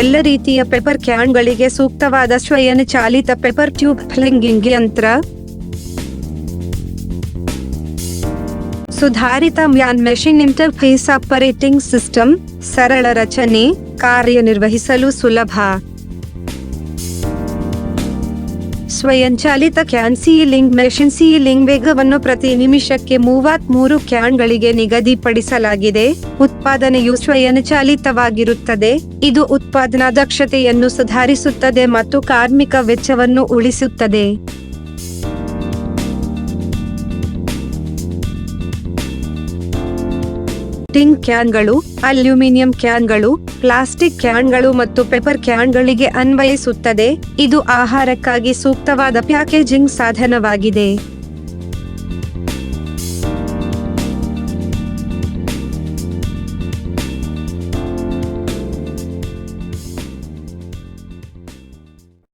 ಎಲ್ಲ ರೀತಿಯ ಪೆಪರ್ ಕ್ಯಾನ್ಗಳಿಗೆ ಸೂಕ್ತವಾದ ಸ್ವಯಂಚಾಲಿತ ಪೆಪರ್ ಟ್ಯೂಬ್ ಫ್ಲಿಂಗಿಂಗ್ ಯಂತ್ರ. ಸುಧಾರಿತ man machine interface operating system, ಸರಳ ರಚನೆ, ಕಾರ್ಯನಿರ್ವಹಿಸಲು ಸುಲಭ. ಸ್ವಯಂಚಾಲಿತ ಕ್ಯಾನ್ ಸೀಲಿಂಗ್ ಮೆಷಿನ್ ಸೀಲಿಂಗ್ ವೇಗವನ್ನು ಪ್ರತಿ ನಿಮಿಷಕ್ಕೆ ಮೂವತ್ಮೂರು ಕ್ಯಾನ್ಗಳಿಗೆ ನಿಗದಿಪಡಿಸಲಾಗಿದೆ. ಉತ್ಪಾದನೆಯು ಸ್ವಯಂಚಾಲಿತವಾಗಿರುತ್ತದೆ. ಇದು ಉತ್ಪಾದನಾ ದಕ್ಷತೆಯನ್ನು ಸುಧಾರಿಸುತ್ತದೆ ಮತ್ತು ಕಾರ್ಮಿಕ ವೆಚ್ಚವನ್ನು ಉಳಿಸುತ್ತದೆ. ಟಿನ್ ಕ್ಯಾನ್ಗಳು, ಅಲ್ಯೂಮಿನಿಯಂ ಕ್ಯಾನ್ಗಳು, ಪ್ಲಾಸ್ಟಿಕ್ ಕ್ಯಾನ್ಗಳು ಮತ್ತು ಪೆಪರ್ ಕ್ಯಾನ್ಗಳಿಗೆ ಅನ್ವಯಿಸುತ್ತದೆ. ಇದು ಆಹಾರಕ್ಕಾಗಿ ಸೂಕ್ತವಾದ ಪ್ಯಾಕೇಜಿಂಗ್ ಸಾಧನವಾಗಿದೆ.